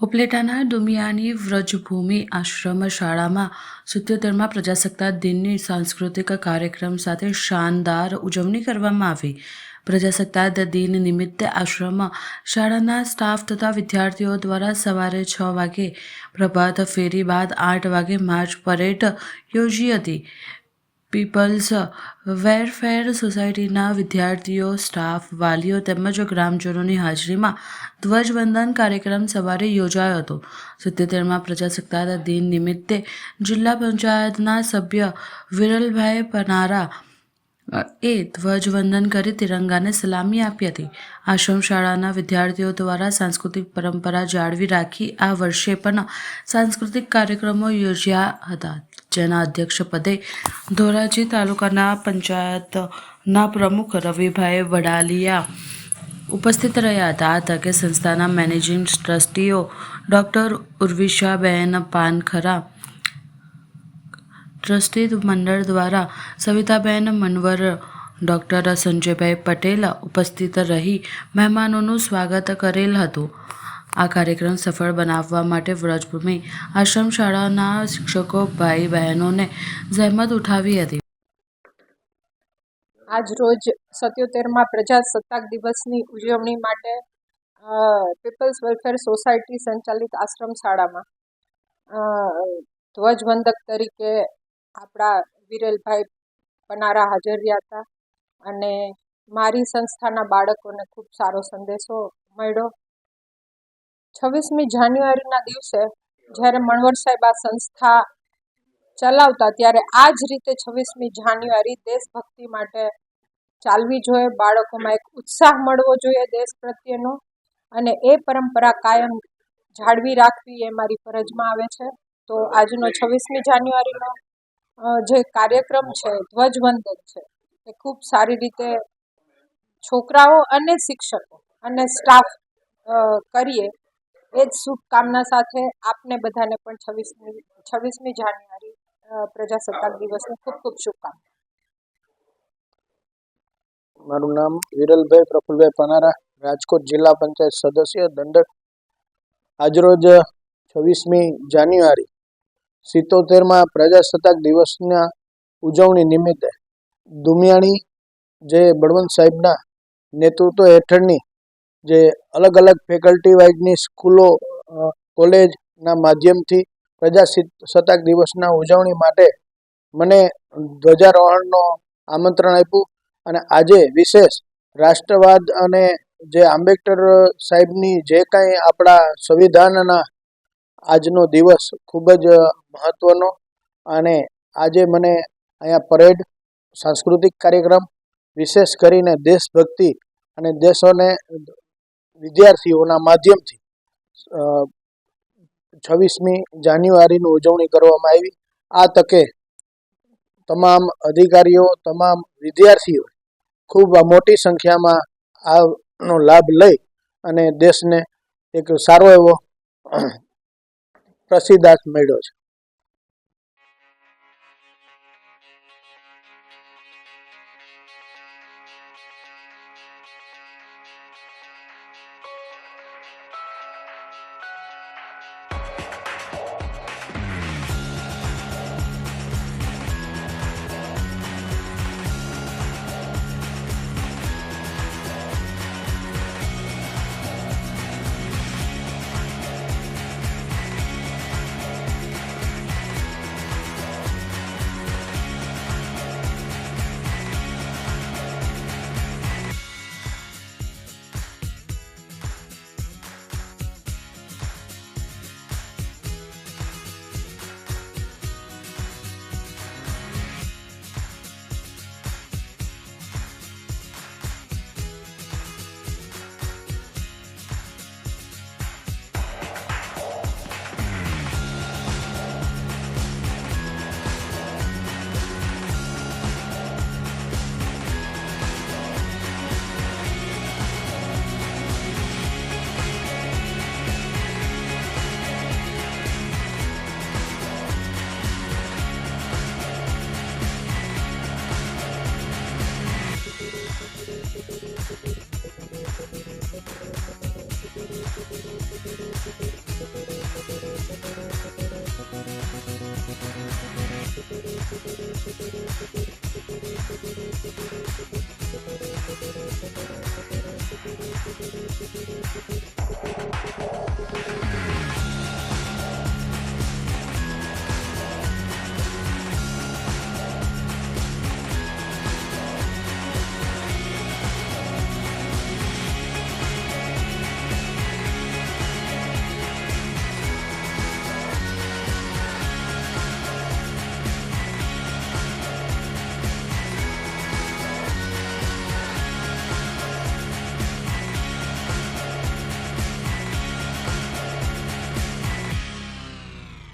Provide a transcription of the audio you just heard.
ઉપલેટાના ડુમિયાની વ્રજભૂમિ આશ્રમ શાળામાં સિત્યોતેરમાં પ્રજાસત્તાક દિનની સાંસ્કૃતિક કાર્યક્રમ સાથે શાનદાર ઉજવણી કરવામાં આવી. પ્રજાસત્તાક દિન નિમિત્તે આશ્રમ શાળાના સ્ટાફ તથા વિદ્યાર્થીઓ દ્વારા સવારે છ વાગે પ્રભાત ફેરી બાદ આઠ વાગે માર્ચ પરેડ યોજી હતી. પીપલ્સ વેરફેર સોસાયટીના વિદ્યાર્થીઓ, સ્ટાફ, વાલીઓ તેમજ ગ્રામજનોની હાજરીમાં ધ્વજવંદન કાર્યક્રમ સવારે યોજાયો હતો. સિત્યોતેરમાં પ્રજાસત્તાક દિન નિમિત્તે જિલ્લા પંચાયતના સભ્ય વિરલભાઈ પનારા એ ધ્વજવંદન કરી તિરંગાને સલામી આપી હતી. આશ્રમ શાળાના વિદ્યાર્થીઓ દ્વારા સાંસ્કૃતિક પરંપરા જાળવી રાખી આ વર્ષે પણ સાંસ્કૃતિક કાર્યક્રમો યોજ્યા હતા. જેના અધ્યક્ષપદે ધોરાજી તાલુકાના પંચાયતના પ્રમુખ રવિભાઈ વડાલિયા ઉપસ્થિત રહ્યા હતા. આ તકે સંસ્થાના મેનેજિંગ ટ્રસ્ટીઓ ડૉક્ટર ઉર્વિશાબેન પાનખરા ટ્રસ્ટી મંડળ દ્વારા સવિતાબેન મનવર, ડૉક્ટર સંજયભાઈ પટેલ ઉપસ્થિત રહી મહેમાનોનું સ્વાગત કરેલ હતું. આ કાર્યક્રમ સફળ બનાવવા માટે વ્રજભૂમિ આશ્રમ શાળાના શિક્ષકો, ભાઈ બહેનોને જહેમત ઉઠાવી હતી. આજ રોજ સત્યોતેરમાં પ્રજાસત્તાક દિવસની ઉજવણી માટે પીપલ્સ વેલફેર સોસાયટી સંચાલિત આશ્રમ શાળામાં ધ્વજવંદક તરીકે આપણા વિરેલભાઈ પનારા હાજર રહ્યા હતા. અને મારી સંસ્થાના બાળકોને ખૂબ સારો સંદેશો મળ્યો. છવ્વીસમી જાન્યુઆરીના દિવસે જ્યારે મણવર સાહેબ આ સંસ્થા ચલાવતા ત્યારે આ જ રીતે છવ્વીસમી જાન્યુઆરી દેશભક્તિ માટે ચાલવી જોઈએ. બાળકોમાં એક ઉત્સાહ મળવો જોઈએ દેશ પ્રત્યેનો. અને એ પરંપરા કાયમ જાળવી રાખવી એ મારી ફરજમાં આવે છે. તો આજનો છવ્વીસમી જાન્યુઆરીનો જે કાર્યક્રમ છે, ધ્વજવંદન છે, એ ખૂબ સારી રીતે છોકરાઓ અને શિક્ષકો અને સ્ટાફ કરીએ. એ જ શુભકામના સાથે આપને બધાને પણ છવ્વીસમી છવ્વીસમી જાન્યુઆરી પ્રજાસત્તાક દિવસની ખૂબ ખૂબ શુભકામના. મારું નામ વિરલભાઈ પ્રફુલભાઈ પનારા, રાજકોટ જિલ્લા પંચાયત સદસ્ય, દંડક. આજરોજ છવ્વીસમી જાન્યુઆરી સિત્તોતેરમાં પ્રજાસત્તાક દિવસના ઉજવણી નિમિત્તે દુમિયાણી જે બળવંત સાહેબના નેતૃત્વ હેઠળની જે અલગ અલગ ફેકલ્ટી વાઇઝની સ્કૂલો કોલેજના માધ્યમથી પ્રજાસત્તાક દિવસના ઉજવણી માટે મને ધ્વજારોહણનો આમંત્રણ આપ્યું અને આજે વિશેષ રાષ્ટ્રવાદ અને જે આંબેડકર સાહેબની જે કાંઈ આપણા સંવિધાનના આજનો દિવસ ખૂબ જ મહત્ત્વનો અને આજે મને અહીંયા પરેડ સાંસ્કૃતિક કાર્યક્રમ વિશેષ કરીને દેશભક્તિ અને દેશોને વિદ્યાર્થીઓના માધ્યમથી છવ્વીસમી જાન્યુઆરીની ઉજવણી કરવામાં આવી. આ તકે તમામ અધિકારીઓ, તમામ વિદ્યાર્થીઓ ખૂબ મોટી સંખ્યામાં આનો લાભ લઈ અને દેશને એક સારો એવો પ્રસિદ્ધાર્થ મેળ્યો છે.